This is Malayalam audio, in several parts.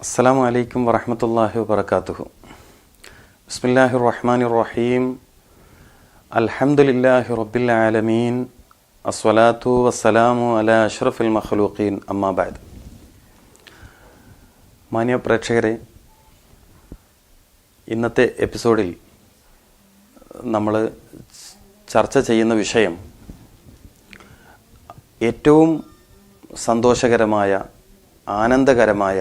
അസ്സാം അലൈക്കും വറഹമത്തല്ലാഹി വബർക്കാത്തുഹു ബിസ്മില്ലാഹി റഹ്മാൻ റഹീം അൽഹംദുലില്ലാഹി റബ്ബിൽ ആലമീൻ അസ്വലാത്തു വസ്സലാമു അല അഷ്റഫുൽ മഖ്ലൂഖീൻ. അമ്മാബാദ് മാന്യ പ്രേക്ഷകരെ ഇന്നത്തെ എപ്പിസോഡിൽ നമ്മൾ ചർച്ച ചെയ്യുന്ന വിഷയം ഏറ്റവും സന്തോഷകരമായ ആനന്ദകരമായ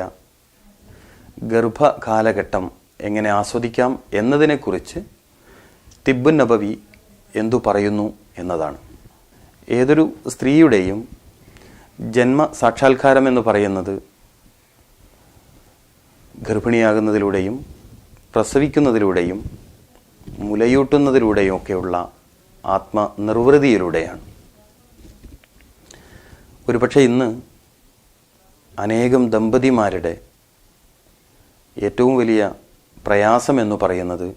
ഗർഭകാലഘട്ടം എങ്ങനെ ആസ്വദിക്കാം എന്നതിനെക്കുറിച്ച് തിബുൻ നബവി എന്തു പറയുന്നു എന്നതാണ്. ഏതൊരു സ്ത്രീയുടെയും ജന്മ സാക്ഷാത്കാരം എന്ന് പറയുന്നത് ഗർഭിണിയാകുന്നതിലൂടെയും പ്രസവിക്കുന്നതിലൂടെയും മുലയൂട്ടുന്നതിലൂടെയും ഒക്കെയുള്ള ആത്മനിർവൃതിയിലൂടെയാണ്. ഒരുപക്ഷെ ഇന്ന് അനേകം ദമ്പതിമാരുടെ ഏറ്റവും വലിയ പ്രയാസം എന്ന് പറയുന്നത്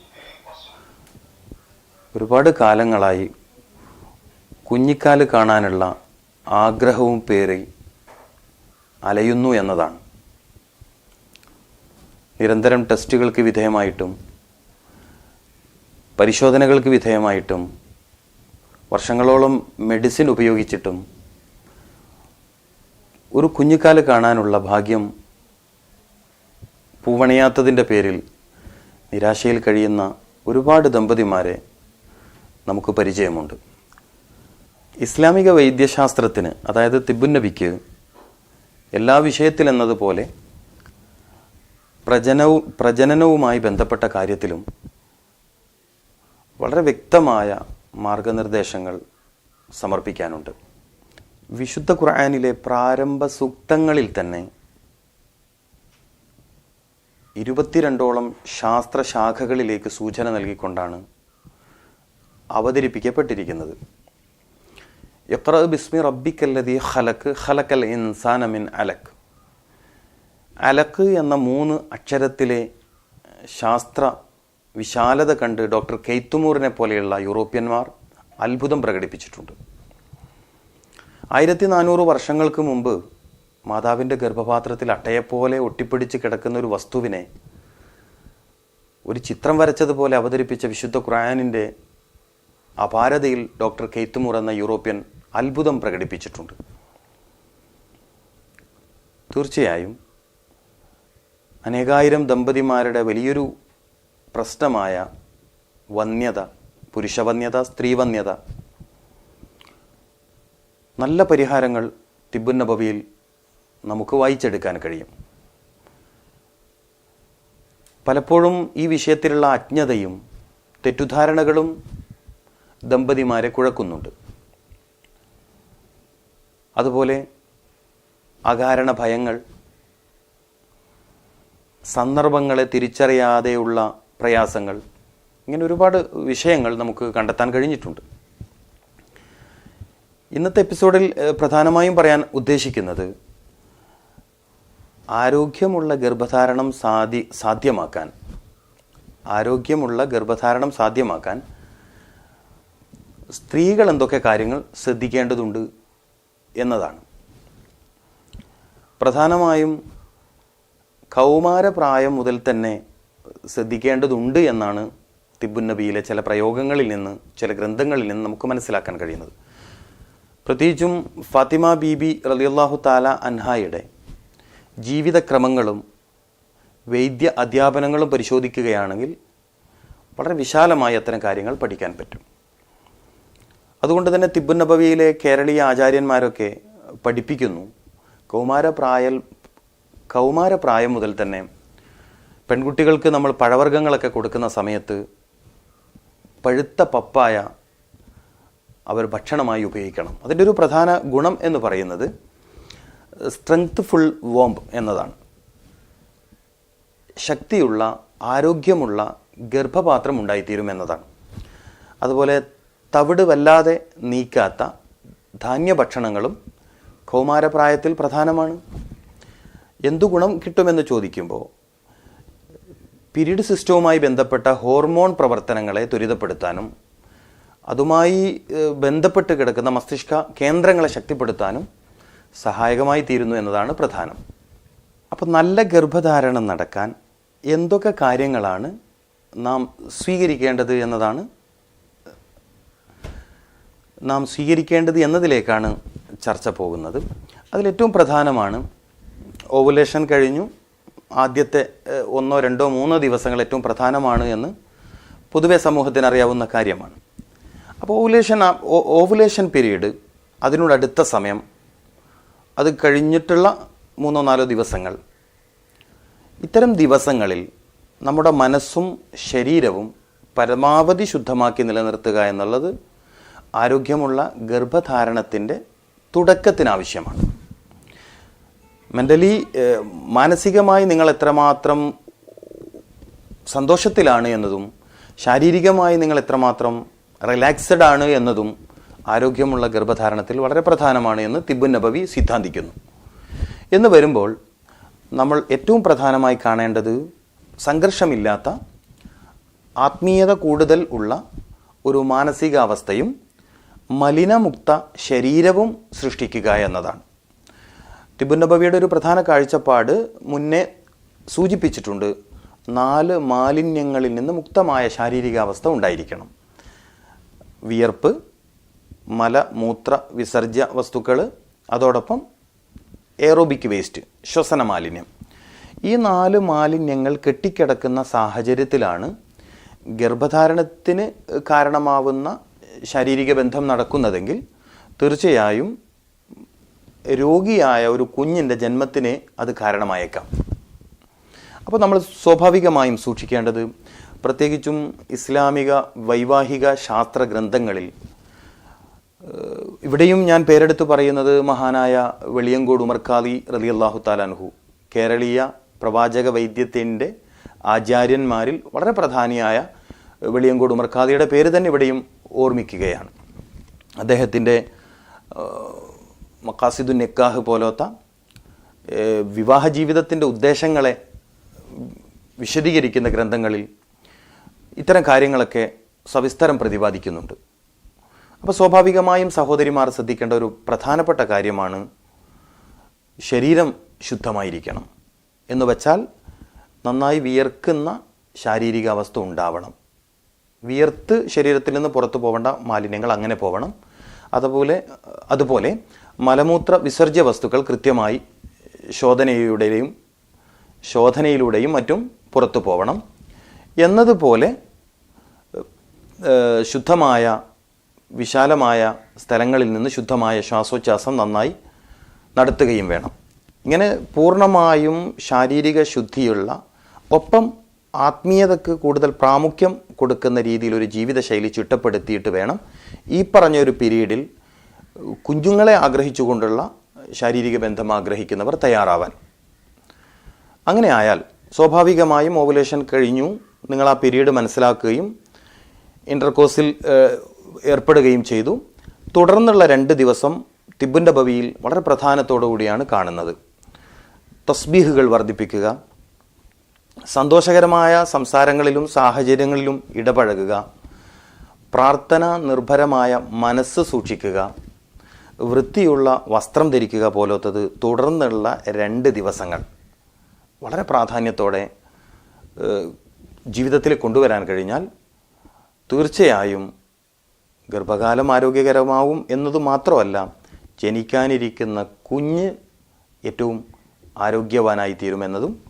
ഒരുപാട് കാലങ്ങളായി കുഞ്ഞിക്കാൽ കാണാനുള്ള ആഗ്രഹവും പേറി അലയുന്നു എന്നതാണ്. നിരന്തരം ടെസ്റ്റുകൾക്ക് വിധേയമായിട്ടും പരിശോധനകൾക്ക് വിധേയമായിട്ടും വർഷങ്ങളോളം മെഡിസിൻ ഉപയോഗിച്ചിട്ടും ഒരു കുഞ്ഞിക്കാൽ കാണാനുള്ള ഭാഗ്യം പൂവണിയാത്തതിന്റെ പേരിൽ നിരാശയിൽ കഴിയുന്ന ഒരുപാട് ദമ്പതിമാരെ നമുക്ക് പരിചയമുണ്ട്. ഇസ്ലാമിക വൈദ്യശാസ്ത്രത്തിന് അതായത് തിബുന്നബിക്ക് എല്ലാ വിഷയത്തിലെന്നതുപോലെ പ്രജനവും പ്രജനനവുമായി ബന്ധപ്പെട്ട കാര്യത്തിലും വളരെ വ്യക്തമായ മാർഗനിർദ്ദേശങ്ങൾ സമർപ്പിക്കാനുണ്ട്. വിശുദ്ധ ഖുർആാനിലെ പ്രാരംഭ സൂക്തങ്ങളിൽ തന്നെ ഇരുപത്തിരണ്ടോളം ശാസ്ത്രശാഖകളിലേക്ക് സൂചന നൽകിക്കൊണ്ടാണ് അവതരിപ്പിക്കപ്പെട്ടിരിക്കുന്നത്. എത്ര ബിസ്മി റബ്ബിക്കല്ലതി ഖലക്ക് ഖലക്കൽ ഇൻസാനമിൻ അലക്ക് അലക്ക് എന്ന മൂന്ന് അക്ഷരത്തിലെ ശാസ്ത്ര വിശാലത കണ്ട് ഡോക്ടർ കെയ്ത്തുമൂറിനെ പോലെയുള്ള യൂറോപ്യന്മാർ അത്ഭുതം പ്രകടിപ്പിച്ചിട്ടുണ്ട്. ആയിരത്തി നാനൂറ് വർഷങ്ങൾക്ക് മുമ്പ് മാതാവിന്റെ ഗർഭപാത്രത്തിൽ അട്ടയെപ്പോലെ ഒട്ടിപ്പിടിച്ച് കിടക്കുന്ന ഒരു വസ്തുവിനെ ഒരു ചിത്രം വരച്ചതുപോലെ അവതരിപ്പിച്ച വിശുദ്ധ ഖുറാനിന്റെ അപാരതയിൽ ഡോക്ടർ കെയ്ത്തുമുർ എന്ന യൂറോപ്യൻ അത്ഭുതം പ്രകടിപ്പിച്ചിട്ടുണ്ട്. തീർച്ചയായും അനേകായിരം ദമ്പതിമാരുടെ വലിയൊരു പ്രശ്നമായ വന്യത പുരുഷവന്യത സ്ത്രീവന്യത നല്ല പരിഹാരങ്ങൾ തിബുൻ നബവിയിൽ നമുക്ക് വായിച്ചെടുക്കാൻ കഴിയും. പലപ്പോഴും ഈ വിഷയത്തിലുള്ള അജ്ഞതയും തെറ്റുധാരണകളും ദമ്പതിമാരെ കുഴക്കുന്നുണ്ട്. അതുപോലെ അകാരണ ഭയങ്ങൾ സന്ദർഭങ്ങളെ തിരിച്ചറിയാതെയുള്ള പ്രയാസങ്ങൾ ഇങ്ങനെ ഒരുപാട് വിഷയങ്ങൾ നമുക്ക് കണ്ടെത്താൻ കഴിഞ്ഞിട്ടുണ്ട്. ഇന്നത്തെ എപ്പിസോഡിൽ പ്രധാനമായും പറയാൻ ഉദ്ദേശിക്കുന്നത് ആരോഗ്യമുള്ള ഗർഭധാരണം സാധി സാധ്യമാക്കാൻ ആരോഗ്യമുള്ള ഗർഭധാരണം സാധ്യമാക്കാൻ സ്ത്രീകൾ എന്തൊക്കെ കാര്യങ്ങൾ ശ്രദ്ധിക്കേണ്ടതുണ്ട് എന്നതാണ്. പ്രധാനമായും കൗമാരപ്രായം മുതൽ തന്നെ ശ്രദ്ധിക്കേണ്ടതുണ്ട് എന്നാണ് തിബുന്നബിയിലെ ചില പ്രയോഗങ്ങളിൽ നിന്ന് ചില ഗ്രന്ഥങ്ങളിൽ നിന്ന് നമുക്ക് മനസ്സിലാക്കാൻ കഴിയുന്നത്. പ്രത്യേകിച്ചും ഫാത്തിമ ബീബി റലിയല്ലാഹു താല അൻഹായുടെ ജീവിതക്രമങ്ങളും വൈദ്യ അധ്യാപനങ്ങളും പരിശോധിക്കുകയാണെങ്കിൽ വളരെ വിശാലമായി അത്തരം കാര്യങ്ങൾ പഠിക്കാൻ പറ്റും. അതുകൊണ്ട് തന്നെ തിബുൻ നബവിയിലെ കേരളീയ ആചാര്യന്മാരൊക്കെ പഠിപ്പിക്കുന്നു. കൗമാരപ്രായൽ കൗമാരപ്രായം മുതൽ തന്നെ പെൺകുട്ടികൾക്ക് നമ്മൾ പഴവർഗങ്ങളൊക്കെ കൊടുക്കുന്ന സമയത്ത് പഴുത്ത പപ്പായ അവർ ഭക്ഷണമായി ഉപയോഗിക്കണം. അതിന്റെ ഒരു പ്രധാന ഗുണം എന്ന് പറയുന്നത് സ്ട്രെങ്ത് ഫുൾ വോംബ് എന്നതാണ്. ശക്തിയുള്ള ആരോഗ്യമുള്ള ഗർഭപാത്രം ഉണ്ടായിത്തീരും എന്നതാണ്. അതുപോലെ തവിട് വല്ലാതെ നീക്കാത്ത ധാന്യഭക്ഷണങ്ങളും കൗമാരപ്രായത്തിൽ പ്രധാനമാണ്. എന്തു ഗുണം കിട്ടുമെന്ന് ചോദിക്കുമ്പോൾ പിരീഡ് സിസ്റ്റവുമായി ബന്ധപ്പെട്ട ഹോർമോൺ പ്രവർത്തനങ്ങളെ ത്വരിതപ്പെടുത്താനും അതുമായി ബന്ധപ്പെട്ട് കിടക്കുന്ന മസ്തിഷ്ക കേന്ദ്രങ്ങളെ ശക്തിപ്പെടുത്താനും സഹായകമായി തീരുന്നു എന്നതാണ് പ്രധാനം. അപ്പോൾ നല്ല ഗർഭധാരണം നടക്കാൻ എന്തൊക്കെ കാര്യങ്ങളാണ് നാം സ്വീകരിക്കേണ്ടത് എന്നതാണ് നാം സ്വീകരിക്കേണ്ടത് എന്നതിലേക്കാണ് ചർച്ച പോകുന്നത്. അതിലേറ്റവും പ്രധാനമാണ് ഓവുലേഷൻ കഴിഞ്ഞു. ആദ്യത്തെ ഒന്നോ രണ്ടോ മൂന്നോ ദിവസങ്ങൾ ഏറ്റവും പ്രധാനമാണ് എന്ന് പൊതുവെ സമൂഹത്തിന് അറിയാവുന്ന കാര്യമാണ്. അപ്പോൾ ഓവുലേഷൻ ഓവുലേഷൻ പീരീഡ് അതിനോടടുത്ത സമയം അത് കഴിഞ്ഞിട്ടുള്ള മൂന്നോ നാലോ ദിവസങ്ങൾ. ഇത്തരം ദിവസങ്ങളിൽ നമ്മുടെ മനസ്സും ശരീരവും പരമാവധി ശുദ്ധമാക്കി നിലനിർത്തുക എന്നുള്ളത് ആരോഗ്യമുള്ള ഗർഭധാരണത്തിന്റെ തുടക്കത്തിനാവശ്യമാണ്. മെന്റലി മാനസികമായി നിങ്ങൾ എത്രമാത്രം സന്തോഷത്തിലാണ് എന്നതും ശാരീരികമായി നിങ്ങൾ എത്രമാത്രം റിലാക്സ്ഡ് ആണ് എന്നതും ആരോഗ്യമുള്ള ഗർഭധാരണത്തിൽ വളരെ പ്രധാനമാണ് എന്ന് തിബുൻ നബവി സിദ്ധാന്തിക്കുന്നു. എന്ന് വരുമ്പോൾ നമ്മൾ ഏറ്റവും പ്രധാനമായി കാണേണ്ടത് സംഘർഷമില്ലാത്ത ആത്മീയത കൂടുതൽ ഉള്ള ഒരു മാനസികാവസ്ഥയും മലിനമുക്ത ശരീരവും സൃഷ്ടിക്കുക എന്നതാണ്. ടിബുൻ നബവിയുടെ ഒരു പ്രധാന കാഴ്ചപ്പാട് മുന്നേ സൂചിപ്പിച്ചിട്ടുണ്ട്. നാല് മാലിന്യങ്ങളിൽ നിന്ന് മുക്തമായ ശാരീരികാവസ്ഥ ഉണ്ടായിരിക്കണം. വിയർപ്പ് മല മൂത്ര വിസർജ്യ വസ്തുക്കൾ അതോടൊപ്പം എയറോബിക് വേസ്റ്റ് ശ്വസന മാലിന്യം ഈ നാല് മാലിന്യങ്ങൾ കെട്ടിക്കിടക്കുന്ന സാഹചര്യത്തിലാണ് ഗർഭധാരണത്തിന് കാരണമാവുന്ന ശാരീരിക ബന്ധം നടക്കുന്നതെങ്കിൽ തീർച്ചയായും രോഗിയായ ഒരു കുഞ്ഞിന്റെ ജന്മത്തിന് അത് കാരണമായേക്കാം. അപ്പോൾ നമ്മൾ സ്വാഭാവികമായും സൂക്ഷിക്കേണ്ടത് പ്രത്യേകിച്ചും ഇസ്ലാമിക വൈവാഹിക ശാസ്ത്ര ഗ്രന്ഥങ്ങളിൽ ഇവിടെയും ഞാൻ പേരെടുത്ത് പറയുന്നത് മഹാനായ വെളിയങ്കോട് ഉമർഖാദി റലി അള്ളാഹു താലാൻഹു കേരളീയ പ്രവാചക വൈദ്യത്തിന്റെ ആചാര്യന്മാരിൽ വളരെ പ്രധാനിയായ വെളിയങ്കോട് ഉമർഖാദിയുടെ പേര് തന്നെ ഇവിടെയും ഓർമ്മിക്കുകയാണ്. അദ്ദേഹത്തിന്റെ മക്കാസിദുൻ നെക്കാഹ് പോലത്തെ വിവാഹ ജീവിതത്തിന്റെ ഉദ്ദേശങ്ങളെ വിശദീകരിക്കുന്ന ഗ്രന്ഥങ്ങളിൽ ഇത്തരം കാര്യങ്ങളൊക്കെ സവിസ്തരം പ്രതിപാദിക്കുന്നുണ്ട്. അപ്പോൾ സ്വാഭാവികമായും സഹോദരിമാർ ശ്രദ്ധിക്കേണ്ട ഒരു പ്രധാനപ്പെട്ട കാര്യമാണ് ശരീരം ശുദ്ധമായിരിക്കണം എന്ന് വച്ചാൽ നന്നായി വിയർക്കുന്ന ശാരീരിക അവസ്ഥ ഉണ്ടാവണം. വിയർത്ത് ശരീരത്തിൽ നിന്ന് പുറത്തു പോകേണ്ട മാലിന്യങ്ങൾ അങ്ങനെ പോകണം അതുപോലെ അതുപോലെ മലമൂത്ര വിസർജ്യ വസ്തുക്കൾ കൃത്യമായി ശോധനയുടെയും ശോധനയിലൂടെയും മറ്റും പുറത്തു പോകണം എന്നതുപോലെ ശുദ്ധമായ വിശാലമായ സ്ഥലങ്ങളിൽ നിന്ന് ശുദ്ധമായ ശ്വാസോച്ഛാസം നന്നായി നടത്തുകയും വേണം. ഇങ്ങനെ പൂർണമായും ശാരീരിക ശുദ്ധിയുള്ള ഒപ്പം ആത്മീയതക്ക് കൂടുതൽ പ്രാമുഖ്യം കൊടുക്കുന്ന രീതിയിൽ ഒരു ജീവിതശൈലി ചിട്ടപ്പെടുത്തിയിട്ട് വേണം ഈ പറഞ്ഞൊരു പീരീഡിൽ കുഞ്ഞുങ്ങളെ ആഗ്രഹിച്ചുകൊണ്ടുള്ള ശാരീരിക ബന്ധം ആഗ്രഹിക്കുന്നവർ തയ്യാറാവാൻ. അങ്ങനെ ആയാൽ സ്വാഭാവികമായും ഓവുലേഷൻ കഴിഞ്ഞു. നിങ്ങൾ ആ പീരീഡ് മനസ്സിലാക്കുകയും ഇന്റർകോഴ്സിൽ ഏർപ്പെടുകയും ചെയ്തു. തുടർന്നുള്ള രണ്ട് ദിവസം തിബുന്റെ ഭവിയിൽ വളരെ കൂടിയാണ് കാണുന്നത്. തസ്ബീഹുകൾ വർദ്ധിപ്പിക്കുക സന്തോഷകരമായ സംസാരങ്ങളിലും സാഹചര്യങ്ങളിലും ഇടപഴകുക പ്രാർത്ഥന നിർഭരമായ മനസ്സ് സൂക്ഷിക്കുക വൃത്തിയുള്ള വസ്ത്രം ധരിക്കുക പോലത്തത് തുടർന്നുള്ള രണ്ട് ദിവസങ്ങൾ വളരെ പ്രാധാന്യത്തോടെ ജീവിതത്തിൽ കൊണ്ടുവരാൻ കഴിഞ്ഞാൽ തീർച്ചയായും ഗർഭകാലം ആരോഗ്യകരമാവും എന്നത് മാത്രമല്ല ജനിക്കാനിരിക്കുന്ന കുഞ്ഞ് ഏറ്റവും ആരോഗ്യവാനായി തീരുമെന്നതും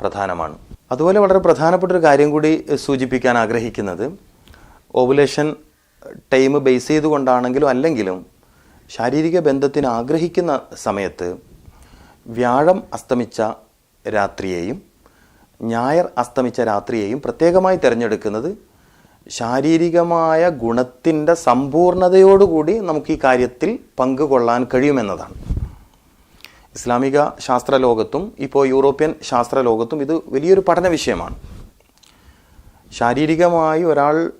പ്രധാനമാണ്. അതുപോലെ വളരെ പ്രധാനപ്പെട്ട ഒരു കാര്യം കൂടി സൂചിപ്പിക്കാൻ ആഗ്രഹിക്കുന്നത്. ഓവുലേഷൻ ടൈം ബേസ് ചെയ്തുകൊണ്ടാണെങ്കിലും അല്ലെങ്കിലും ശാരീരിക ബന്ധത്തിന് ആഗ്രഹിക്കുന്ന സമയത്ത് വ്യാഴം അസ്തമിച്ച രാത്രിയെയും ഞായർ അസ്തമിച്ച രാത്രിയെയും പ്രത്യേകമായി തിരഞ്ഞെടുക്കുന്നത് ശാരീരികമായ ഗുണത്തിന്റെ സമ്പൂർണതയോടുകൂടി നമുക്ക് ഈ കാര്യത്തിൽ പങ്കുകൊള്ളാൻ കഴിയുമെന്നതാണ്. ഇസ്ലാമിക ശാസ്ത്രലോകത്തും ഇപ്പോൾ യൂറോപ്യൻ ശാസ്ത്രലോകത്തും ഇത് വലിയൊരു പഠന വിഷയമാണ്. ശാരീരികമായി ഒരാൾ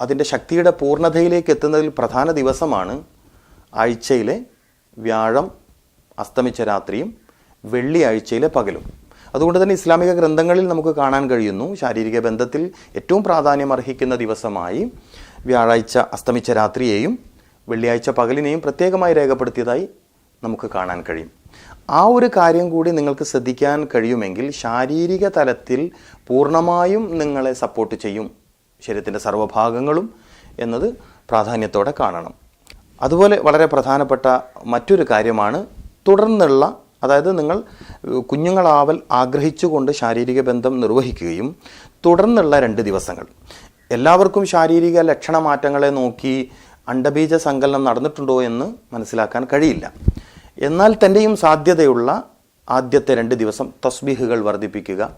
അതിന്റെ ശക്തിയുടെ പൂർണതയിലേക്ക് എത്തുന്നതിൽ പ്രധാന ദിവസമാണ് ആഴ്ചയിലെ വ്യാഴം അസ്തമിച്ച രാത്രിയും വെള്ളിയാഴ്ചയിലെ പകലും. അതുകൊണ്ട് തന്നെ ഇസ്ലാമിക ഗ്രന്ഥങ്ങളിൽ നമുക്ക് കാണാൻ കഴിയുന്നു. ശാരീരിക ബന്ധത്തിൽ ഏറ്റവും പ്രാധാന്യം അർഹിക്കുന്ന ദിവസമായി വ്യാഴാഴ്ച അസ്തമിച്ച രാത്രിയെയും വെള്ളിയാഴ്ച പകലിനെയും പ്രത്യേകമായി രേഖപ്പെടുത്തിയതായി നമുക്ക് കാണാൻ കഴിയും. ആ ഒരു കാര്യം കൂടി നിങ്ങൾക്ക് ശ്രദ്ധിക്കാൻ കഴിയുമെങ്കിൽ ശാരീരിക തലത്തിൽ പൂർണമായും നിങ്ങളെ സപ്പോർട്ട് ചെയ്യും. ശരീരത്തിന്റെ സർവഭാഗങ്ങളും എന്നത് പ്രാധാന്യത്തോടെ കാണണം. അതുപോലെ വളരെ പ്രധാനപ്പെട്ട മറ്റൊരു കാര്യമാണ് തുടർന്നുള്ള അതായത് നിങ്ങൾ കുഞ്ഞുങ്ങളാവൽ ആഗ്രഹിച്ചുകൊണ്ട് ശാരീരിക ബന്ധം നിർവഹിക്കുകയും തുടർന്നുള്ള രണ്ട് ദിവസങ്ങൾ. എല്ലാവർക്കും ശാരീരിക ലക്ഷണമാറ്റങ്ങളെ നോക്കി അണ്ടബീജ സങ്കലനം നടന്നിട്ടുണ്ടോ എന്ന് മനസ്സിലാക്കാൻ കഴിയില്ല. എന്നാൽ തന്നെയും സാധ്യതയുള്ള ആദ്യത്തെ രണ്ട് ദിവസം തസ്ബീഹുകൾ വർദ്ധിപ്പിക്കുക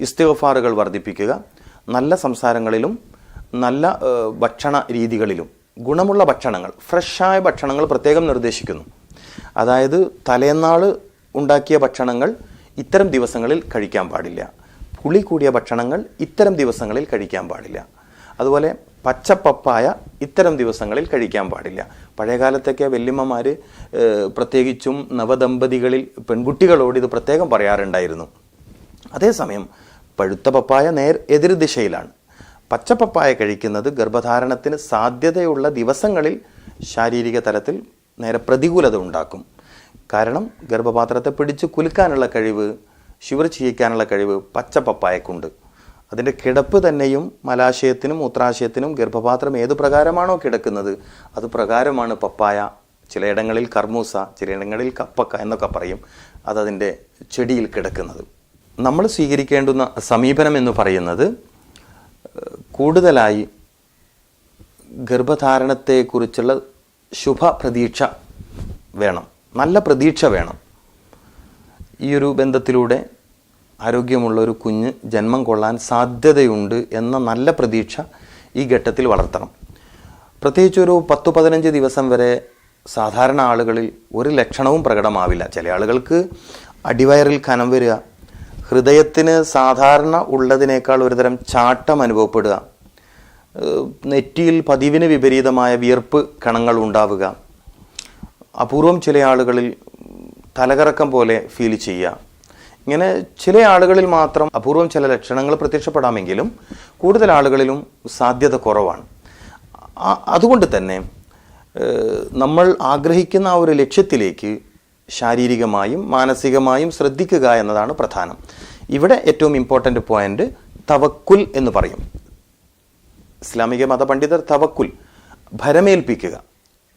ഇസ്തിഗഫാറുകൾ വർദ്ധിപ്പിക്കുക നല്ല സംസാരങ്ങളിലും നല്ല ഭക്ഷണ രീതികളിലും ഗുണമുള്ള ഭക്ഷണങ്ങൾ ഫ്രഷായ ഭക്ഷണങ്ങൾ പ്രത്യേകം നിർദ്ദേശിക്കുന്നു. അതായത് തലേന്നാൾ ഉണ്ടാക്കിയ ഭക്ഷണങ്ങൾ ഇത്തരം ദിവസങ്ങളിൽ കഴിക്കാൻ പാടില്ല. പുളി കൂടിയ ഭക്ഷണങ്ങൾ ഇത്തരം ദിവസങ്ങളിൽ കഴിക്കാൻ പാടില്ല. അതുപോലെ പച്ചപ്പപ്പായ ഇത്തരം ദിവസങ്ങളിൽ കഴിക്കാൻ പാടില്ല. പഴയകാലത്തൊക്കെ വല്യമ്മമാർ പ്രത്യേകിച്ചും നവദമ്പതികളിൽ പെൺകുട്ടികളോട് ഇത് പ്രത്യേകം പറയാറുണ്ടായിരുന്നു. അതേസമയം പഴുത്ത പപ്പായ നേർ എതിർ ദിശയിലാണ്. പച്ചപ്പപ്പായ കഴിക്കുന്നത് ഗർഭധാരണത്തിന് സാധ്യതയുള്ള ദിവസങ്ങളിൽ ശാരീരിക തലത്തിൽ നേരെ പ്രതികൂലത ഉണ്ടാക്കും. കാരണം ഗർഭപാത്രത്തെ പിടിച്ച് കുലുക്കാനുള്ള കഴിവ് ശിവർ ചെയ്യിക്കാനുള്ള കഴിവ് പച്ച പപ്പായക്കുണ്ട് അതിന്റെ കിടപ്പ് തന്നെയും മലാശയത്തിനും മൂത്രാശയത്തിനും ഗർഭപാത്രം ഏത് പ്രകാരമാണോ കിടക്കുന്നത് അത് പ്രകാരമാണ് പപ്പായ ചിലയിടങ്ങളിൽ കർമൂസ ചിലയിടങ്ങളിൽ കപ്പക്ക എന്നൊക്കെ പറയും അതതിന്റെ ചെടിയിൽ കിടക്കുന്നത്. നമ്മൾ സ്വീകരിക്കേണ്ടുന്ന സമീപനം എന്ന് പറയുന്നത് കൂടുതലായി ഗർഭധാരണത്തെക്കുറിച്ചുള്ള ശുഭ പ്രതീക്ഷ വേണം. നല്ല പ്രതീക്ഷ വേണം. ഈ ഒരു ബന്ധത്തിലൂടെ ആരോഗ്യമുള്ള ഒരു കുഞ്ഞ് ജന്മം കൊള്ളാൻ സാധ്യതയുണ്ട് എന്ന നല്ല പ്രതീക്ഷ ഈ ഘട്ടത്തിൽ വളർത്തണം. പ്രത്യേകിച്ച് ഒരു പത്ത് പതിനഞ്ച് ദിവസം വരെ സാധാരണ ആളുകളിൽ ഒരു ലക്ഷണവും പ്രകടമാവില്ല. ചില ആളുകൾക്ക് അടിവയറിൽ കനം വരിക ഹൃദയത്തിന് സാധാരണ ഉള്ളതിനേക്കാൾ ഒരുതരം ചാട്ടം അനുഭവപ്പെടുക നെറ്റിയിൽ പതിവിന് വിപരീതമായ വിയർപ്പ് കണങ്ങൾ ഉണ്ടാവുക അപൂർവം ചില ആളുകളിൽ തലകറക്കം പോലെ ഫീൽ ചെയ്യുക ഇങ്ങനെ ചില ആളുകളിൽ മാത്രം അപൂർവം ചില ലക്ഷണങ്ങൾ പ്രത്യക്ഷപ്പെടാമെങ്കിലും കൂടുതൽ ആളുകളിലും സാധ്യത കുറവാണ്. അതുകൊണ്ട് തന്നെ നമ്മൾ ആഗ്രഹിക്കുന്ന ആ ഒരു ലക്ഷ്യത്തിലേക്ക് ശാരീരികമായും മാനസികമായും ശ്രദ്ധിക്കുക എന്നതാണ് പ്രധാനം. ഇവിടെ ഏറ്റവും ഇമ്പോർട്ടന്റ് പോയിന്റ് തവക്കുൽ എന്ന് പറയും. ഇസ്ലാമിക മതപണ്ഡിതർ തവക്കുൽ ഭരമേൽപ്പിക്കുക.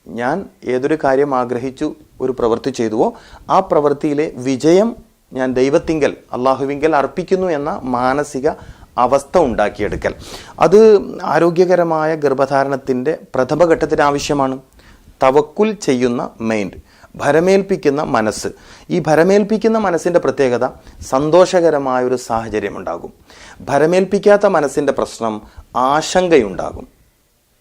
ഞാൻ ഏതൊരു കാര്യം ആഗ്രഹിച്ചു ഒരു പ്രവൃത്തി ചെയ്തുവോ ആ പ്രവൃത്തിയിലെ വിജയം ഞാൻ ദൈവത്തിങ്കൽ അള്ളാഹുവിങ്കൽ അർപ്പിക്കുന്നു എന്ന മാനസിക അവസ്ഥ ഉണ്ടാക്കിയെടുക്കൽ. അത് ആരോഗ്യകരമായ ഗർഭധാരണത്തിന്റെ പ്രഥമഘട്ടത്തിന് ആവശ്യമാണ്. തവക്കുൽ ചെയ്യുന്ന മൈൻഡ് ഭരമേൽപ്പിക്കുന്ന മനസ്സ്. ഈ ഭരമേൽപ്പിക്കുന്ന മനസ്സിന്റെ പ്രത്യേകത സന്തോഷകരമായ ഒരു സാഹചര്യം ഉണ്ടാകും. ഭരമേൽപ്പിക്കാത്ത മനസ്സിന്റെ പ്രശ്നം ആശങ്കയുണ്ടാകും.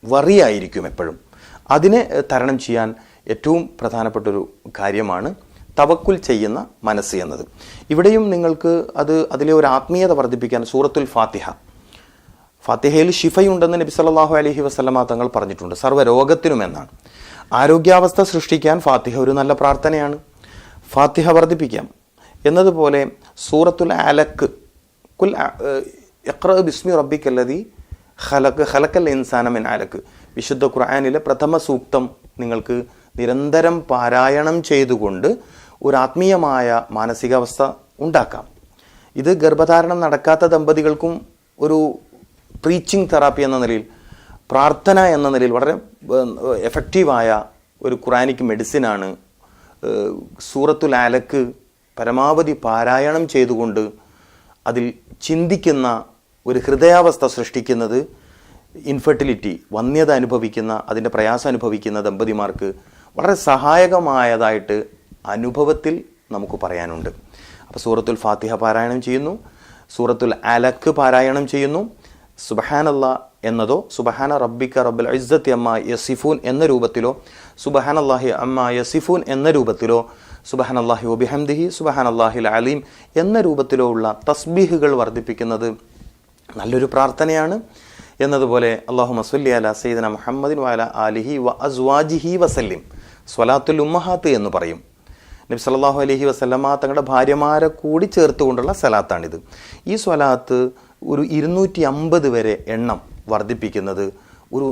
വറിയായിരിക്കും എപ്പോഴും. അതിനെ തരണം ചെയ്യാൻ ഏറ്റവും പ്രധാനപ്പെട്ട ഒരു കാര്യമാണ് തവക്കുൽ ചെയ്യുന്ന മനസ്സ് എന്നത്. ഇവിടെയും നിങ്ങൾക്ക് അത് അതിലെ ഒരു ആത്മീയത വർദ്ധിപ്പിക്കാൻ സൂറത്തുൽ ഫാത്തിഹ. ഫാത്തിഹയിൽ ഷിഫയുണ്ടെന്ന് നബി സല്ലാഹു അലഹി വസല്ലമ തങ്ങൾ പറഞ്ഞിട്ടുണ്ട്. സർവരോഗത്തിനും എന്നാണ്. ആരോഗ്യാവസ്ഥ സൃഷ്ടിക്കാൻ ഫാത്തിഹ ഒരു നല്ല പ്രാർത്ഥനയാണ്. ഫാത്തിഹ വർദ്ധിപ്പിക്കാം. എന്നതുപോലെ സൂറത്തുൽ അലക്ക് കുൽ എക്ര ബിസ്മി റബ്ബിക്കല്ലതി ഖലക്ക് ഖലക്കൽ ഇൻസാനമിൻ അലക്ക്. വിശുദ്ധ ഖുർആാനിലെ പ്രഥമ സൂക്തം നിങ്ങൾക്ക് നിരന്തരം പാരായണം ചെയ്തുകൊണ്ട് ഒരു ആത്മീയമായ മാനസികാവസ്ഥ ഉണ്ടാക്കാം. ഇത് ഗർഭധാരണം നടക്കാത്ത ദമ്പതികൾക്കും ഒരു പ്രീച്ചിങ് തെറാപ്പി എന്ന നിലയിൽ പ്രാർത്ഥന എന്ന നിലയിൽ വളരെ എഫക്റ്റീവായ ഒരു ഖുറാനിക് മെഡിസിനാണ് സൂറത്തുൽ ആലക്ക് പരമാവധി പാരായണം ചെയ്തുകൊണ്ട് അതിൽ ചിന്തിക്കുന്ന ഒരു ഹൃദയാവസ്ഥ സൃഷ്ടിക്കുന്നത് ഇൻഫെർട്ടിലിറ്റി വന്യത അനുഭവിക്കുന്ന അതിന്റെ പ്രയാസം അനുഭവിക്കുന്ന ദമ്പതിമാർക്ക് വളരെ സഹായകമായതായിട്ട് അനുഭവത്തിൽ നമുക്ക് പറയാനുണ്ട്. അപ്പോൾ സൂറത്തുൽ ഫാത്തിഹ പാരായണം ചെയ്യുന്നു. സൂറത്തുൽ അലക്ക് പാരായണം ചെയ്യുന്നു. സുബഹാനല്ല എന്നതോ സുബഹാന റബ്ബിക്ക റബ്ബൽ ഇസ്സത്തി അമ്മ യസിഫൂൻ എന്ന രൂപത്തിലോ സുബഹാൻ അള്ളാഹി അമ്മ യസിഫൂൻ എന്ന രൂപത്തിലോ സുബഹാൻ അള്ളാഹി ഒബിഹംദിഹി അള്ളാഹിൽ അലീം എന്ന രൂപത്തിലോ ഉള്ള തസ്ബീഹുകൾ വർദ്ധിപ്പിക്കുന്നത് നല്ലൊരു പ്രാർത്ഥനയാണ്. എന്നതുപോലെ അള്ളാഹു മസുല്ലി അല സയ്യിദന മുഹമ്മദിൻ വാല അലിഹി വ അസ്വാജിഹി വസല്ലിം. സ്വലാത്തുൽ ഉമ്മഹാത്ത് എന്ന് പറയും. നബി സല്ലല്ലാഹു അലഹി വസ്ലമ തങ്ങളുടെ ഭാര്യമാരെ കൂടി ചേർത്തുകൊണ്ടുള്ള സലാത്താണിത് ഈ സ്വലാത്ത് ഒരു ഇരുന്നൂറ്റി അമ്പത് വരെ എണ്ണം വർദ്ധിപ്പിക്കുന്നത് ഒരു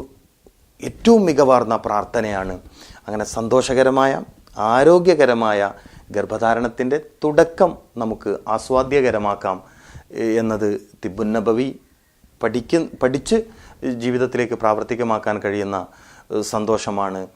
ഏറ്റവും മികവാർന്ന പ്രാർത്ഥനയാണ്. അങ്ങനെ സന്തോഷകരമായ ആരോഗ്യകരമായ ഗർഭധാരണത്തിന്റെ തുടക്കം നമുക്ക് ആസ്വാദ്യകരമാക്കാം എന്നത് തിബുന്നബവി പഠിക്ക പഠിച്ച് ജീവിതത്തിലേക്ക് പ്രാവർത്തികമാക്കാൻ കഴിയുന്ന സന്തോഷമാണ്.